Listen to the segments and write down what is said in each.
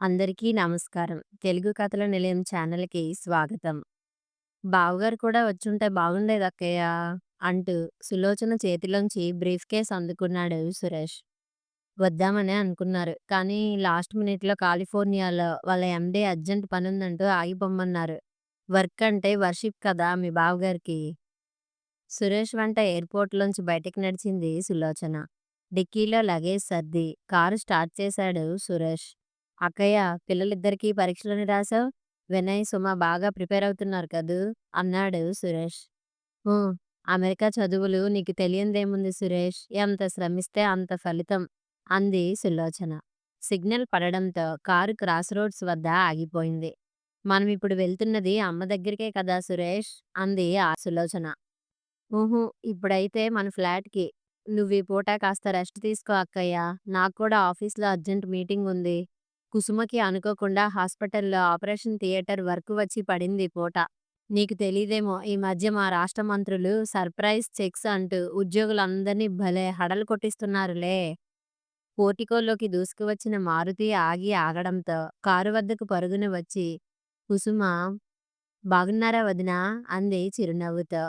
అందరికీ నమస్కారం. తెలుగు కథల నిలయం ఛానల్‌కి స్వాగతం. బావగారు కూడా వచ్చుంటే బాగుండేదక్కయ్య అంటూ సులోచన చేతిలోంచి బ్రీఫ్ కేస్ అందుకున్నాడు సురేష్. వద్దామనే అనుకున్నారు. కానీ లాస్ట్ మినిట్‌లో కాలిఫోర్నియాలో వాళ్ళ ఎండే అర్జెంట్ పనుందంటూ ఆగిపోమ్మన్నారు వర్క్ అంటే వర్షిప్ కదా మీ బావగారికి. సురేష్ వెంట ఎయిర్‌పోర్ట్‌లోంచి బయటకు నడిచింది సులోచన. డిక్కీలో లగేజ్ సర్ది కారు స్టార్ట్ చేశాడు సురేష్. అక్కయ్య పిల్లలిద్దరికీ పరీక్షలని రాసావు? వినయ్, సుమ బాగా ప్రిపేర్ అవుతున్నారు కదూ! అన్నాడు సురేష్. అమెరికా చదువులు నీకు తెలియందేముంది సురేష్. ఎంత శ్రమిస్తే అంత ఫలితం అంది సులోచన. సిగ్నల్ పడడంతో కారు క్రాస్ రోడ్స్ వద్ద ఆగిపోయింది. మనమిప్పుడు వెళ్తున్నది అమ్మ దగ్గరికే కదా సురేష్ అంది ఆ సులోచన. ఊహు ఇప్పుడైతే మన ఫ్లాట్‌కి. నువ్వు ఈ పూట కాస్త రెస్ట్ తీసుకో అక్కయ్య. నాక్కూడా ఆఫీస్‌లో అర్జెంట్ మీటింగ్ ఉంది. కుసుమకి అనుకోకుండా హాస్పిటల్‌లో ఆపరేషన్ థియేటర్ వర్క్ వచ్చి పడింది పూట. నీకు తెలీదేమో ఈ మధ్య మా రాష్ట్ర మంత్రులు సర్ప్రైజ్ చెక్స్ అంటూ ఉద్యోగులందరినీ భలే హడలు కొట్టిస్తున్నారులే. పోర్టికోలోకి దూసుకువచ్చిన మారుతి ఆగి ఆగడంతో కారు వద్దకు పరుగున వచ్చి కుసుమ బాగున్నారా వదినా? అంది చిరునవ్వుతో.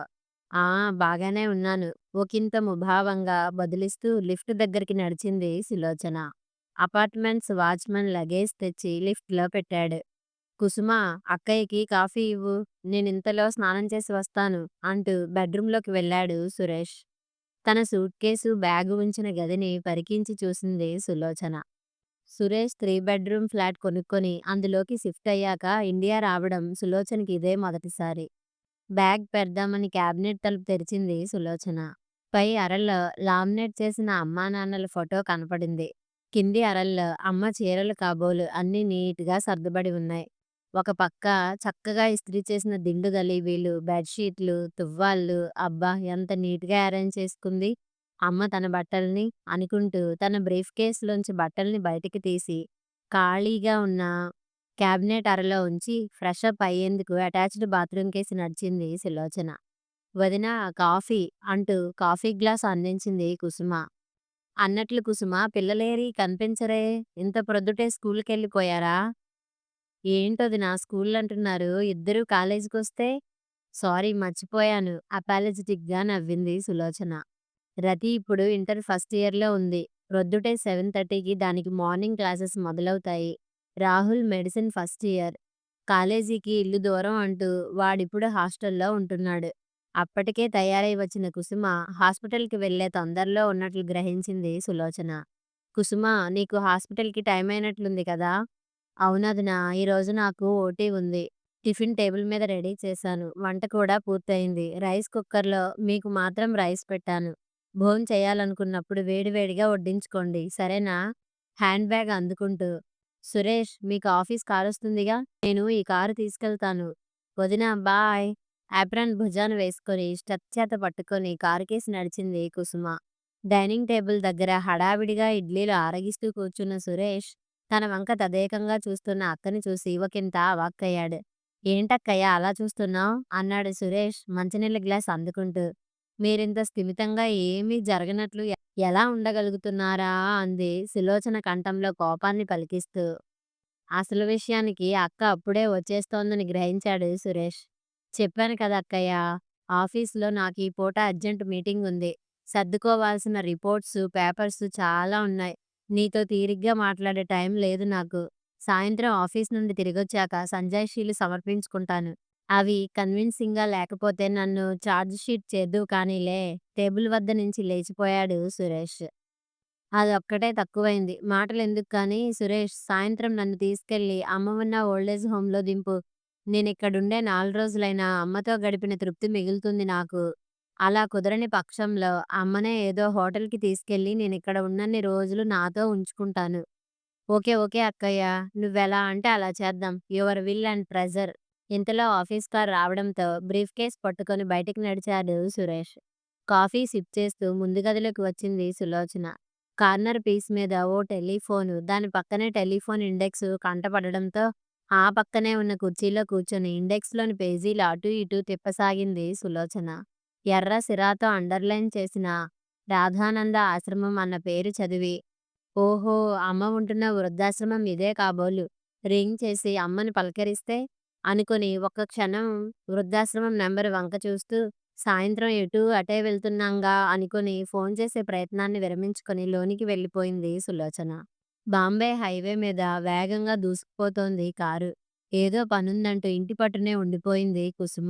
ఆ! బాగానే ఉన్నాను ఒకింత ముభావంగా బదులిస్తూ లిఫ్ట్ దగ్గరికి నడిచింది సులోచన. అపార్ట్మెంట్స్ వాచ్‌మన్ లగేజ్ తెచ్చి లిఫ్ట్‌లో పెట్టాడు. కుసుమ అక్కయ్యకి కాఫీ ఇవ్వు. నేనింతలో స్నానం చేసి వస్తాను అంటూ బెడ్‌రూమ్‌లోకి వెళ్ళాడు సురేష్. తన సూట్‌కేసు, బ్యాగు ఉంచిన గదిని పరికించి చూసింది Sulochana. Suresh three bedroom flat కొనుక్కొని అందులోకి షిఫ్ట్ అయ్యాక ఇండియా రావడం సులోచనకి ఇదే మొదటిసారి. బ్యాగ్ పెడదామని క్యాబినెట్ తలుపు తెరిచింది సులోచన. పై అరల్లో లామినేట్ చేసిన అమ్మానాన్నల ఫోటో కనపడింది. కింది అరల్లో అమ్మ చీరలు కాబోలు అన్నీ నీట్‌గా సర్దుబడి ఉన్నాయి. ఒక పక్క చక్కగా ఇస్త్రీ చేసిన దిండు గలీబీలు, బెడ్‌షీట్లు, తువ్వాళ్ళు అబ్బా! ఎంత నీట్‌గా అరేంజ్ చేసుకుంది అమ్మ తన బట్టల్ని అనుకుంటూ తన బ్రీఫ్ కేస్‌లోంచి బట్టల్ని బయటికి తీసి ఖాళీగా ఉన్న క్యాబినెట్ అరలో ఉంచి ఫ్రెషప్ అయ్యేందుకు అటాచ్డ్ బాత్రూమ్ కేసి నడిచింది సులోచన. వదినా కాఫీ అంటూ కాఫీ గ్లాస్ అందించింది కుసుమ. అన్నట్లు కుసుమ పిల్లలేరి కనిపించరే ఇంత ప్రొద్దుటే స్కూల్కెళ్ళిపోయారా ఏంటోది నా స్కూల్ అంటున్నారు ఇద్దరూ కాలేజీకొస్తే సారీ మర్చిపోయాను అపాలజిటిక్గా నవ్వింది సులోచన. రతి ఇప్పుడు ఇంటర్ ఫస్ట్ ఇయర్‌లో ఉంది. ప్రొద్దుటే సెవెన్ థర్టీకి దానికి మార్నింగ్ క్లాసెస్ మొదలవుతాయి. Rahul medicine first year. కాలేజీకి ఇల్లు దూరం అంటూ వాడిప్పుడు హాస్టల్లో ఉంటున్నాడు. అప్పటికే తయారై వచ్చిన కుసుమ హాస్పిటల్‌కి వెళ్ళే తొందరలో ఉన్నట్లు గ్రహించింది సులోచన. కుసుమా నీకు హాస్పిటల్‌కి టైమైనట్లుంది కదా! అవునొదినా ఈరోజు నాకు ఓటీ ఉంది. టిఫిన్ టేబుల్ మీద రెడీ చేశాను. వంట కూడా పూర్తయింది. రైస్ కుక్కర్‌లో మీకు మాత్రం రైస్ పెట్టాను. భోంచేయాలనుకున్నప్పుడు వేడివేడిగా వడ్డించుకోండి సరేనా? హ్యాండ్ బ్యాగ్ అందుకుంటూ సురేష్ మీకు ఆఫీస్ కారొస్తుందిగా నేను ఈ కారు తీసుకెళ్తాను. వదినా బాయ్ యాప్రాన్ భుజాన వేసుకొని స్టెప్ చేత పట్టుకొని కారుకేసి నడిచింది కుసుమ. డైనింగ్ టేబుల్ దగ్గర హడావిడిగా ఇడ్లీలు ఆరగిస్తూ కూర్చున్న సురేష్ తన వంక తదేకంగా చూస్తున్న అక్కని చూసి యువకింత అవాక్కయ్యాడు. ఏంటక్కయ్యా అలా చూస్తున్నావ్? అన్నాడు సురేష్ మంచినీళ్ళ గ్లాస్ అందుకుంటూ. మీరింత స్థిమితంగా ఏమీ జరగనట్లు ఎలా ఉండగలుగుతున్నారా అంది సులోచన కంఠంలో కోపాన్ని పలికిస్తూ. అసలు విషయానికి అక్క అప్పుడే వచ్చేస్తోందని గ్రహించాడు సురేష్. చెప్పాను కదా అక్కయ్య ఆఫీసులో ఈ పూట అర్జెంట్ మీటింగ్ ఉంది. సర్దుకోవాల్సిన రిపోర్ట్స్ పేపర్స్ చాలా ఉన్నాయి. నీతో తీరిగ్గా మాట్లాడే టైం లేదు నాకు. సాయంత్రం ఆఫీస్ నుండి తిరిగొచ్చాక సంజాయిషీలు సమర్పించుకుంటాను. అవి కన్విన్సింగ్‌గా లేకపోతే నన్ను ఛార్జ్ షీట్ చేద్దువు కానీలే టేబుల్ వద్ద నుంచి లేచిపోయాడు సురేష్. అదొక్కటే తక్కువైంది. మాటలెందుకు కానీ సురేష్ సాయంత్రం నన్ను తీసుకెళ్ళి అమ్మ ఉన్న ఓల్డేజ్ హోంలో దింపు. నేనిక్కడుండే నాలురోజులైనా అమ్మతో గడిపిన తృప్తి మిగులుతుంది నాకు. అలా కుదరని పక్షంలో అమ్మనే ఏదో హోటల్‌కి తీసుకెళ్ళి నేనిక్కడ ఉన్నన్ని రోజులు నాతో ఉంచుకుంటాను. ఓకే ఓకే అక్కయ్య నువ్వెలా అంటే అలా చేద్దాం. Your will and pressure. ఇంతలో ఆఫీస్ కార్ రావడంతో బ్రీఫ్ కేస్ పట్టుకొని బయటికి నడిచాడు సురేష్. కాఫీ సిప్ చేస్తూ ముందు గదిలోకి వచ్చింది సులోచన. కార్నర్ పీస్ మీద ఓ టెలిఫోను దాని పక్కనే టెలిఫోన్ ఇండెక్సు కంటపడడంతో ఆ పక్కనే ఉన్న కుర్చీలో కూర్చొని ఇండెక్స్‌లోని పేజీలు అటూ ఇటూ తిప్పసాగింది సులోచన. ఎర్ర సిరాతో అండర్‌లైన్ చేసిన రాధానంద ఆశ్రమం అన్న పేరు చదివి ఓహో! అమ్మ ఉంటున్న వృద్ధాశ్రమం ఇదే కాబోలు. రింగ్ చేసి అమ్మని పలకరిస్తే అనుకుని ఒక్క క్షణం వృద్ధాశ్రమం నంబరు వంక చూస్తూ సాయంత్రం ఎటూ అటే వెళ్తున్నాంగా అనుకుని ఫోన్ చేసే ప్రయత్నాన్ని విరమించుకొని లోనికి వెళ్ళిపోయింది సులోచన. బాంబే హైవే మీద వేగంగా దూసుకుపోతోంది కారు. ఏదో పనుందంటూ ఇంటి పట్టునే ఉండిపోయింది కుసుమ.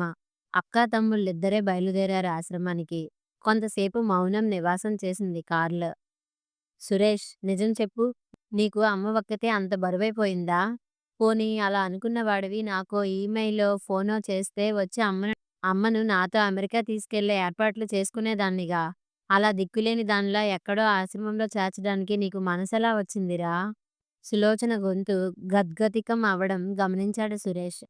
అక్కా తమ్ముళ్ళిద్దరే బయలుదేరారు ఆశ్రమానికి. కొంతసేపు మౌనం నివాసం చేసింది కార్లో. సురేష్ నిజం చెప్పు. నీకు అమ్మ ఒక్కతే అంత బరువైపోయిందా? పోనీ అలా అనుకున్నవాడివి నాకో ఈమెయిలో, ఫోనో చేస్తే వచ్చి అమ్మను అమ్మను నాతో అమెరికా తీసుకెళ్ళే ఏర్పాట్లు చేసుకునేదాన్నిగా. అలా దిక్కులేని దానిలా ఎక్కడో ఆశ్రమంలో చేర్చడానికి నీకు మనసెలా వచ్చిందిరా? సులోచన గొంతు గద్గతికం అవ్వడం గమనించాడు సురేష్.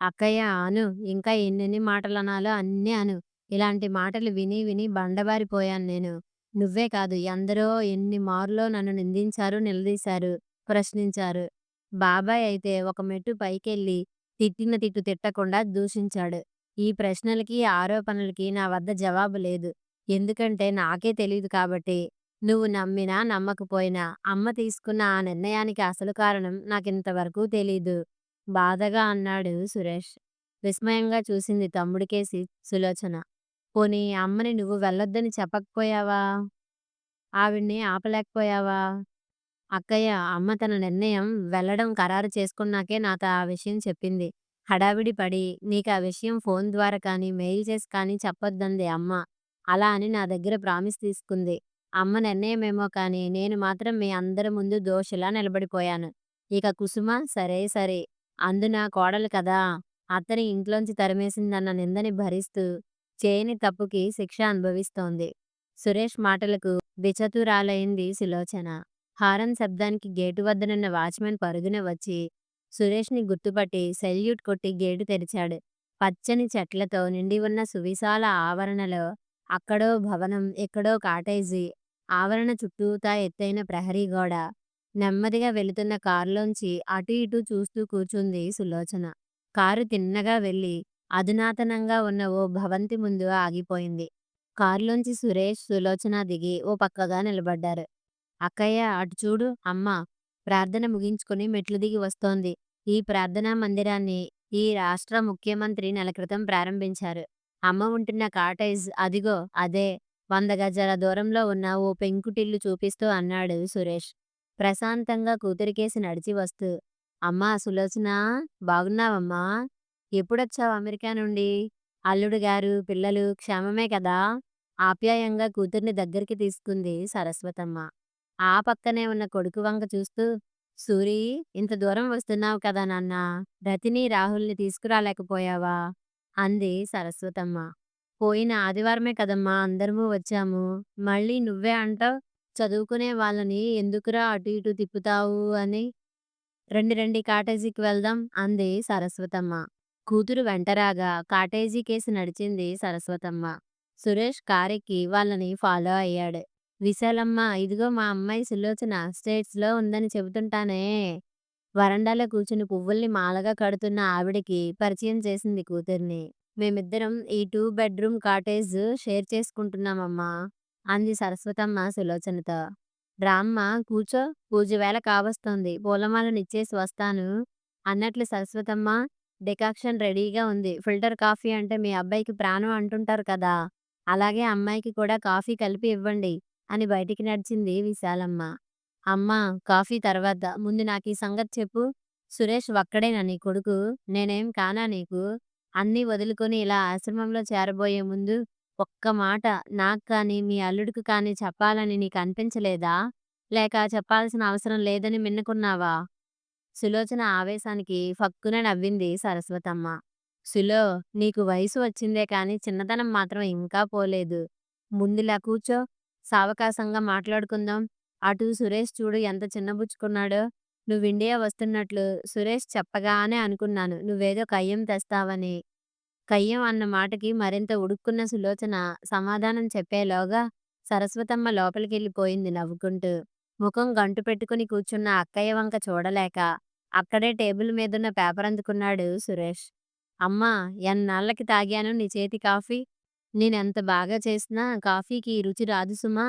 అక్కయ్య అను. ఇంకా ఎన్నెన్ని మాటలనాలో అన్నీ అను. ఇలాంటి మాటలు విని విని బండబారిపోయాను నేను. నువ్వే కాదు ఎందరో ఎన్ని మార్లో నన్ను నిందించారు, నిలదీశారు, ప్రశ్నించారు. బాబాయ్ అయితే ఒక మెట్టు పైకెళ్ళి తిట్టిన తిట్టు తిట్టకుండా దూషించాడు. ఈ ప్రశ్నలకి, ఆరోపణలకి నా వద్ద జవాబు లేదు. ఎందుకంటే నాకే తెలీదు కాబట్టి. నువ్వు నమ్మినా, నమ్మకపోయినా అమ్మ తీసుకున్న ఆ నిర్ణయానికి అసలు కారణం నాకింతవరకూ తెలీదు. బాధగా అన్నాడు సురేష్. విస్మయంగా చూసింది తమ్ముడికేసి సులోచన. పోనీ అమ్మని నువ్వు వెళ్ళొద్దని చెప్పకపోయావా? ఆవిడ్ని ఆపలేకపోయావా? అక్కయ్య అమ్మ తన నిర్ణయం వెళ్ళడం ఖరారు చేసుకున్నాకే నాతో ఆ విషయం చెప్పింది. హడావిడి పడి నీకా విషయం ఫోన్ ద్వారా కానీ, మెయిల్ చేసి కానీ చెప్పొద్దంది అమ్మ. అలా అని నా దగ్గర ప్రామిస్ తీసుకుంది. అమ్మ నిర్ణయమేమో కానీ నేను మాత్రం మీ అందరి ముందు దోషిలా నిలబడిపోయాను. ఇక కుసుమ సరే సరే. అందున కోడలు కదా! అత్తని ఇంట్లోంచి తరిమేసిందన్న నిందని భరిస్తూ చేయని తప్పుకి శిక్ష అనుభవిస్తోంది. సురేష్ మాటలకు విచతురాలైంది సులోచన. హారన్ శబ్దానికి గేటు వద్దనున్న వాచ్‌మెన్ పరుగున వచ్చి సురేష్‌ని గుర్తుపట్టి సెల్యూట్ కొట్టి గేటు తెరిచాడు. పచ్చని చెట్లతో నిండి ఉన్న సువిశాల ఆవరణలో అక్కడో భవనం, ఎక్కడో కాటేజీ. ఆవరణ చుట్టూతా ఎత్తైన ప్రహరీ గోడ. నెమ్మదిగా వెళుతున్న కారులోంచి అటు ఇటు చూస్తూ కూర్చుంది సులోచన. కారు తిన్నగా వెళ్ళి అధునాతనంగా ఉన్న ఓ భవంతి ముందు ఆగిపోయింది. కారులోంచి సురేష్, సులోచన దిగి ఓ పక్కగా నిలబడ్డారు. అక్కయ్య అటు చూడు అమ్మ ప్రార్థన ముగించుకుని మెట్లు దిగి వస్తోంది. ఈ ప్రార్థనా మందిరాన్ని ఈ రాష్ట్ర ముఖ్యమంత్రి నెల క్రితం ప్రారంభించారు. అమ్మ ఉంటున్న కాటేజ్ అదిగో అదే. వంద గజాల దూరంలో ఉన్న ఓ పెంకుటిల్లు చూపిస్తూ అన్నాడు సురేష్. ప్రశాంతంగా కూతురికేసి నడిచి వస్తూ. అమ్మా సులోచన బాగున్నావమ్మా? ఎప్పుడొచ్చావు అమెరికా నుండి? అల్లుడు గారు పిల్లలు క్షేమమే కదా? ఆప్యాయంగా కూతుర్ని దగ్గరికి తీసుకుంది సరస్వతమ్మ. ఆ పక్కనే ఉన్న కొడుకు వంక చూస్తూ సూరి ఇంత దూరం వస్తున్నావు కదా నాన్నా! రతిని, రాహుల్‌ని తీసుకురాలేకపోయావా? అంది సరస్వతమ్మ. పోయిన ఆదివారమే కదమ్మా అందరమూ వచ్చాము. మళ్ళీ నువ్వే అంటావ్ చదువుకునే వాళ్ళని ఎందుకురా అటు ఇటు తిప్పుతావు అని. రండి రండి కాటేజీకి వెళ్దాం అంది సరస్వతమ్మ. కూతురు వెంటరాగా కాటేజీకేసి నడిచింది సరస్వతమ్మ. సురేష్ కారెక్కి వాళ్ళని ఫాలో అయ్యాడు. విశాలమ్మ ఇదిగో మా అమ్మాయి సులోచన స్టేట్స్‌లో ఉందని చెబుతుంటానే. వరండాలో కూర్చుని పువ్వుల్ని మాలగా కడుతున్న ఆవిడకి పరిచయం చేసింది కూతుర్ని. మేమిద్దరం ఈ టూ బెడ్‌రూమ్ కాటేజ్ షేర్ చేసుకుంటున్నామమ్మా అంది సరస్వతమ్మ సులోచనతో. రామ్మా కూర్చో పూజవేళ కావస్తోంది. పూలమాలనిచ్చేసి వస్తాను అన్నట్లు సరస్వతమ్మ డికాక్షన్ రెడీగా ఉంది. ఫిల్టర్ కాఫీ అంటే మీ అబ్బాయికి ప్రాణం అంటుంటారు కదా! అలాగే అమ్మాయికి కూడా కాఫీ కలిపి ఇవ్వండి అని బయటికి నడిచింది విశాలమ్మ. అమ్మా కాఫీ తర్వాత. ముందు నాకీ సంగతి చెప్పు. సురేష్ ఒక్కడేనా నీ కొడుకు? నేనేం కానా నీకు? అన్నీ వదులుకొని ఇలా ఆశ్రమంలో చేరబోయే ముందు ఒక్క మాట నాకు కానీ, మీ అల్లుడికి కానీ చెప్పాలని నీకనిపించలేదా? లేక చెప్పాల్సిన అవసరం లేదని మిన్నకున్నావా? సులోచన ఆవేశానికి ఫక్కున నవ్వింది సరస్వతమ్మ. సులో! నీకు వయసు వచ్చిందే కానీ చిన్నతనం మాత్రం ఇంకా పోలేదు. ముందిలా కూర్చో. సావకాశంగా మాట్లాడుకుందాం. అటు సురేష్ చూడు ఎంత చిన్నబుచ్చుకున్నాడో. నువ్విండియా వస్తున్నట్లు సురేష్ చెప్పగానే అనుకున్నాను నువ్వేదో కయ్యం తెస్తావని. కయ్యం అన్న మాటకి మరింత ఉడుక్కున్న సులోచన సమాధానం చెప్పేలోగా సరస్వతమ్మ లోపలికెళ్ళిపోయింది నవ్వుకుంటూ. ముఖం గంటు పెట్టుకుని కూర్చున్న అక్కయ్య వంక చూడలేక అక్కడే టేబుల్ మీదున్న పేపర్ అందుకున్నాడు సురేష్. అమ్మా ఎన్నాళ్ళకి తాగాను నీ చేతి కాఫీ. నేనెంత బాగా చేసినా కాఫీకి రుచి రాదు సుమా!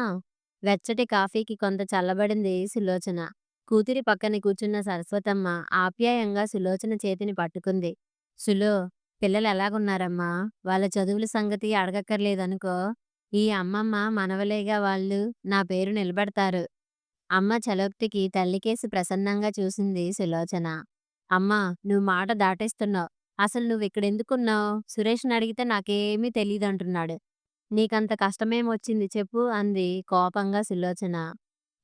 వెచ్చటి కాఫీకి కొంత చల్లబడింది సులోచన. కూతురి పక్కన కూర్చున్న సరస్వతమ్మ ఆప్యాయంగా సులోచన చేతిని పట్టుకుంది. సులో, పిల్లలు ఎలాగున్నారమ్మా వాళ్ళ చదువుల సంగతి అడగక్కర్లేదనుకో. ఈ అమ్మమ్మ మనవలేగా వాళ్ళు. నా పేరు నిలబెడతారు. అమ్మ చలోక్తికి తల్లికేసి ప్రసన్నంగా చూసింది సులోచన. అమ్మా! నువ్వు మాట దాటేస్తున్నావ్. అసలు నువ్విక్కడెందుకున్నావ్? సురేష్‌నడిగితే నాకేమీ తెలీదంటున్నాడు. నీకంత కష్టమేమొచ్చింది చెప్పు అంది కోపంగా సులోచన.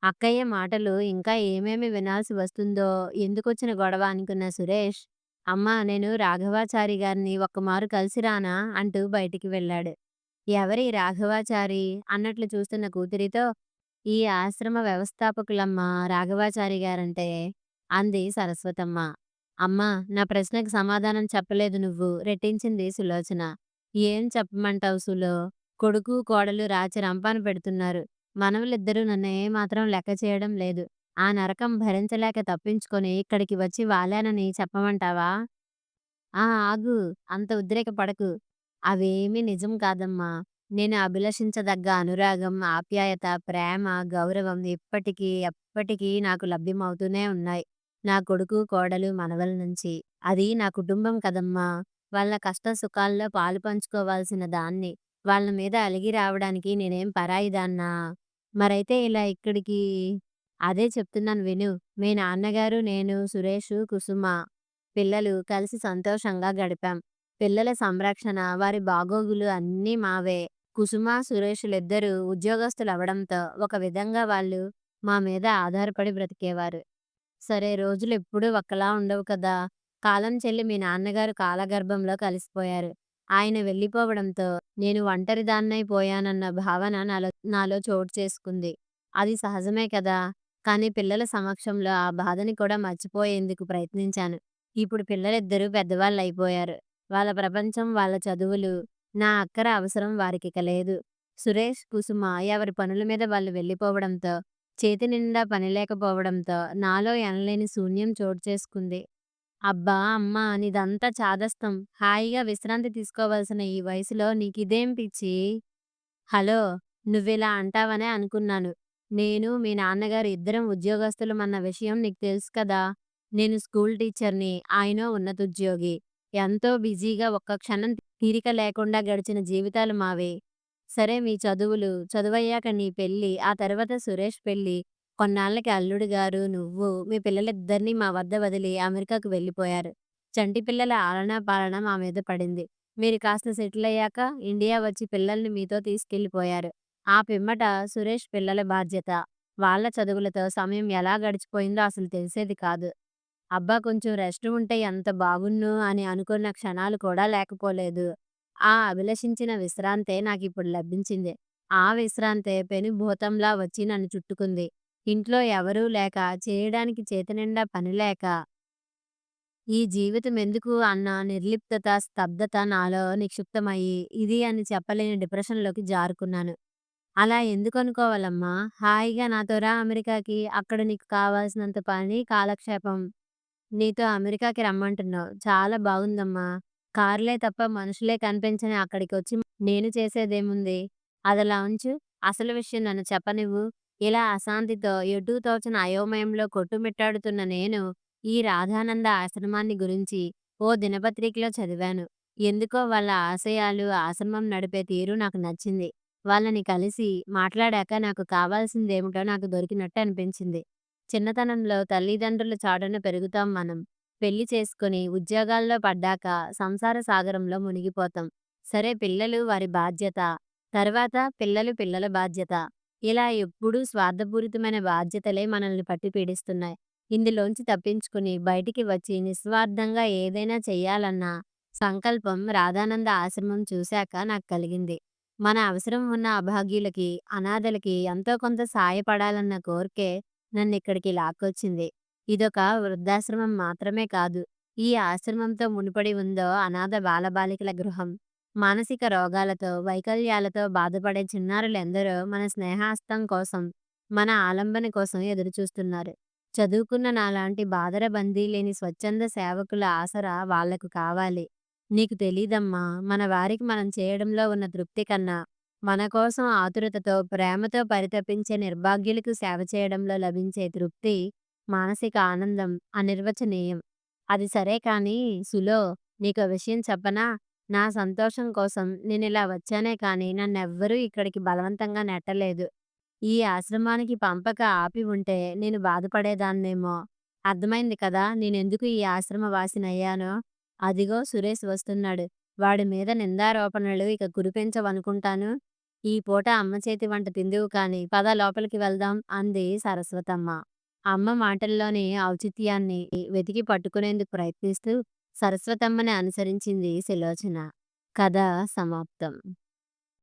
అక్కయ్య మాటలు ఇంకా ఏమేమి వినాల్సి వస్తుందో, ఎందుకొచ్చిన గొడవ అనుకున్న సురేష్, అమ్మా నేను రాఘవాచారి గారిని ఒక్కమారు కలిసి రానా? అంటూ బయటికి వెళ్ళాడు. ఎవరి రాఘవాచారి? అన్నట్లు చూస్తున్న కూతురితో, ఈ ఆశ్రమ వ్యవస్థాపకులమ్మా రాఘవాచారి గారంటే అంది సరస్వతమ్మ. అమ్మా! నా ప్రశ్నకు సమాధానం చెప్పలేదు నువ్వు రెట్టించింది సులోచన. ఏం చెప్పమంటావు సులో? కొడుకు, కోడలు రాచి రంపాను పెడుతున్నారు. మనవలిద్దరూ నన్ను ఏమాత్రం లెక్క చేయడం లేదు. ఆ నరకం భరించలేక తప్పించుకొని ఇక్కడికి వచ్చి వాలానని చెప్పమంటావా? ఆ! ఆగు. అంత ఉద్రేకపడకు. అవేమీ నిజం కాదమ్మా. నేను అభిలషించదగ్గ అనురాగం, ఆప్యాయత, ప్రేమ, గౌరవం ఇప్పటికీ, ఎప్పటికీ నాకు లభ్యమవుతూనే ఉన్నాయి. నా కొడుకు, కోడలు, మనవల నుంచి. అది నా కుటుంబం కదమ్మా! వాళ్ళ కష్ట సుఖాల్లో పాలు పంచుకోవాల్సిన దాన్ని. వాళ్ళ మీద అలిగి రావడానికి నేనేం పరాయిదాన్నా? మరైతే ఇలా ఇక్కడికి అదే చెప్తున్నాను విను. మీ నాన్నగారు, నేను, సురేషు, కుసుమ పిల్లలు కలిసి సంతోషంగా గడిపాం. పిల్లల సంరక్షణ, వారి బాగోగులు అన్నీ మావే. కుసుమ, సురేషులిద్దరూ ఉద్యోగస్తులవడంతో ఒక విధంగా వాళ్ళు మా మీద ఆధారపడి బ్రతికేవారు. సరే రోజులెప్పుడూ ఒక్కలా ఉండవు కదా! కాలం చెల్లి మీ నాన్నగారు కాలగర్భంలో కలిసిపోయారు. ఆయన వెళ్ళిపోవడంతో నేను ఒంటరిదాన్నైపోయానన్న భావన నాలో నాలో చోటు చేసుకుంది. అది సహజమే కదా! కానీ పిల్లల సమక్షంలో ఆ బాధని కూడా మర్చిపోయేందుకు ప్రయత్నించాను. ఇప్పుడు పిల్లలిద్దరూ పెద్దవాళ్ళయిపోయారు. వాళ్ళ ప్రపంచం, వాళ్ళ చదువులు, నా అక్కర అవసరం వారికిక లేదు. సురేష్, కుసుమ ఎవరి పనుల మీద వాళ్ళు వెళ్ళిపోవడంతో, చేతి నిండా పని లేకపోవడంతో నాలో ఎనలేని శూన్యం చోటు చేసుకుంది. అబ్బా! అమ్మా! నీదంతా చాదస్తం. హాయిగా విశ్రాంతి తీసుకోవాల్సిన ఈ వయసులో నీకిదేం పిచ్చి? హలో! నువ్విలా అంటావనే అనుకున్నాను. నేను, మీ నాన్నగారు ఇద్దరం ఉద్యోగస్తులమన్న విషయం నీకు తెలుసు కదా! నేను స్కూల్ టీచర్‌ని. ఆయనో ఉన్నతోద్యోగి. ఎంతో బిజీగా ఒక్క క్షణం తీరిక లేకుండా గడిచిన జీవితాలు మావి. సరే మీ చదువులు, చదువయ్యాక నీ పెళ్ళి, ఆ తర్వాత సురేష్ పెళ్ళి. కొన్నాళ్ళకి అల్లుడు గారు నువ్వు, మీ పిల్లలిద్దరినీ మా వద్ద వదిలి అమెరికాకు వెళ్ళిపోయారు. చంటి పిల్లల ఆలనా పాలన మా మీద పడింది. మీరు కాస్త సెటిలయ్యాక ఇండియా వచ్చి పిల్లల్ని మీతో తీసుకెళ్ళిపోయారు. ఆ పిమ్మట సురేష్ పిల్లల బాధ్యత. వాళ్ళ చదువులతో సమయం ఎలా గడిచిపోయిందో అసలు తెలిసేది కాదు. అబ్బా! కొంచెం రెస్ట్ ఉంటే ఎంత బాగున్ను అని అనుకున్న క్షణాలు కూడా లేకపోలేదు. ఆ అభిలషించిన విశ్రాంతే నాకిప్పుడు లభించింది. ఆ విశ్రాంతే పెనుభూతంలా వచ్చి నన్ను చుట్టుకుంది. ఇంట్లో ఎవరూ లేక, చేయడానికి చేతినిండా పనిలేక ఈ జీవితం ఎందుకు అన్న నిర్లిప్తత, స్తబ్దత నాలో నిక్షిప్తమయ్యి ఇది అని చెప్పలేని డిప్రెషన్‌లోకి జారుకున్నాను. అలా ఎందుకు అనుకోవాలమ్మా హాయిగా నాతో రా అమెరికాకి. అక్కడ నీకు కావాల్సినంత పని, కాలక్షేపం. నీతో అమెరికాకి రమ్మంటున్నావు. చాలా బాగుందమ్మా! కార్లే తప్ప మనుషులే కనిపించని అక్కడికొచ్చి నేను చేసేదేముంది? అదలా ఉంచు. అసలు విషయం నన్ను చెప్పనివ్వు. ఇలా అశాంతితో, ఎటూ తోచిన అయోమయంలో కొట్టుమిట్టాడుతున్న నేను, ఈ రాధానంద ఆశ్రమాన్ని గురించి ఓ దినపత్రికలో చదివాను. ఎందుకో వాళ్ళ ఆశయాలు, ఆశ్రమం నడిపే తీరు నాకు నచ్చింది. వాళ్ళని కలిసి, మాట్లాడాక నాకు కావాల్సిందేమిటో నాకు దొరికినట్టు అనిపించింది. చిన్నతనంలో తల్లిదండ్రుల చాటున పెరుగుతాం మనం. పెళ్ళి చేసుకొని, ఉద్యోగాల్లో పడ్డాక సంసార సాగరంలో మునిగిపోతాం. సరే పిల్లలు వారి బాధ్యత. తర్వాత పిల్లలు పిల్లల బాధ్యత. ఇలా ఎప్పుడూ స్వార్థపూరితమైన బాధ్యతలే మనల్ని పట్టి పీడిస్తున్నాయి. ఇందులోంచి తప్పించుకుని బయటికి వచ్చి నిస్వార్థంగా ఏదైనా చెయ్యాలన్న సంకల్పం రాధానంద ఆశ్రమం చూశాక నాకు కలిగింది. మన అవసరం ఉన్న అభాగ్యులకి, అనాథలకి ఎంతో కొంత సాయపడాలన్న కోర్కె నన్నిక్కడికి లాక్కొచ్చింది. ఇదొక వృద్ధాశ్రమం మాత్రమే కాదు. ఈ ఆశ్రమంతో ముడిపడి ఉందో అనాథ బాలబాలికల గృహం. మానసిక రోగాలతో, వైకల్యాలతో బాధపడే చిన్నారులెందరో మన స్నేహాస్తం కోసం, మన ఆలంబన కోసం ఎదురుచూస్తున్నారు. చదువుకున్న నాలాంటి బాదరబందీ లేని స్వచ్ఛంద సేవకుల ఆసరా వాళ్ళకు కావాలి. నీకు తెలీదమ్మా! మన వారికి మనం చేయడంలో ఉన్న తృప్తి కన్నా, మన కోసం ఆతురతతో, ప్రేమతో పరితపించే నిర్భాగ్యులకు సేవ చేయడంలో లభించే తృప్తి, మానసిక ఆనందం అనిర్వచనీయం. అది సరే కానీ సులో, నీకో విషయం చెప్పనా? నా సంతోషం కోసం నేనిలా వచ్చానే కానీ నన్నెవ్వరూ ఇక్కడికి బలవంతంగా నెట్టలేదు. ఈ ఆశ్రమానికి పంపక ఆపి ఉంటే నేను బాధపడేదాన్నేమో. అర్థమైంది కదా నేనెందుకు ఈ ఆశ్రమ వాసినయ్యానో? అదిగో సురేష్ వస్తున్నాడు. వాడి మీద నిందారోపణలు ఇక కురిపించవనుకుంటాను. ఈ పూట అమ్మ చేతి వంట తిందువు కానీ, పద లోపలికి వెళ్దాం అంది సరస్వతమ్మ. అమ్మ మాటల్లోని ఔచిత్యాన్ని వెతికి పట్టుకునేందుకు ప్రయత్నిస్తూ సరస్వతమ్మని అనుసరించింది సులోచన. కథ సమాప్తం.